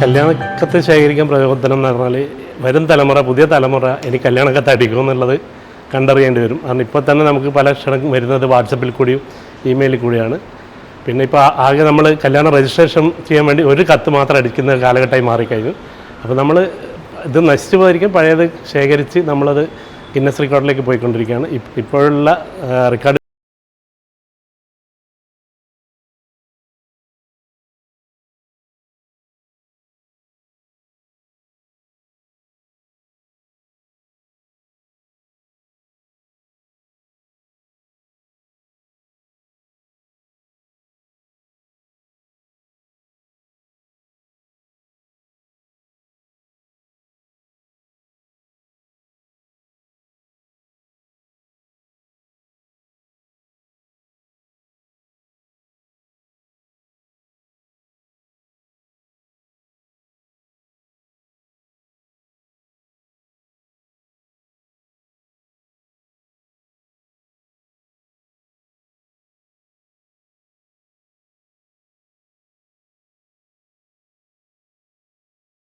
കല്യാണക്കത്ത് ശേഖരിക്കാൻ പ്രചോദനം എന്ന് പറഞ്ഞാൽ വരും തലമുറ പുതിയ തലമുറ എനിക്ക് കല്യാണക്കത്ത് അടിക്കും എന്നുള്ളത് കണ്ടറിയേണ്ടി വരും. കാരണം ഇപ്പോൾ തന്നെ നമുക്ക് പല ക്ഷണം വരുന്നത് വാട്സപ്പിൽ കൂടിയും ഇമെയിലിൽ കൂടിയാണ്. പിന്നെ ഇപ്പോൾ ആകെ നമ്മൾ കല്യാണ രജിസ്ട്രേഷൻ ചെയ്യാൻ വേണ്ടി ഒരു കത്ത് മാത്രം അടിക്കുന്ന കാലഘട്ടമായി മാറിക്കഴിഞ്ഞു. അപ്പോൾ നമ്മൾ ഇത് നശിച്ചു പോയിരിക്കും. പഴയത് ശേഖരിച്ച് നമ്മളത് ഗിന്നസ് റെക്കോർഡിലേക്ക് പോയിക്കൊണ്ടിരിക്കുകയാണ്. ഇപ്പോഴുള്ള റെക്കോർഡ്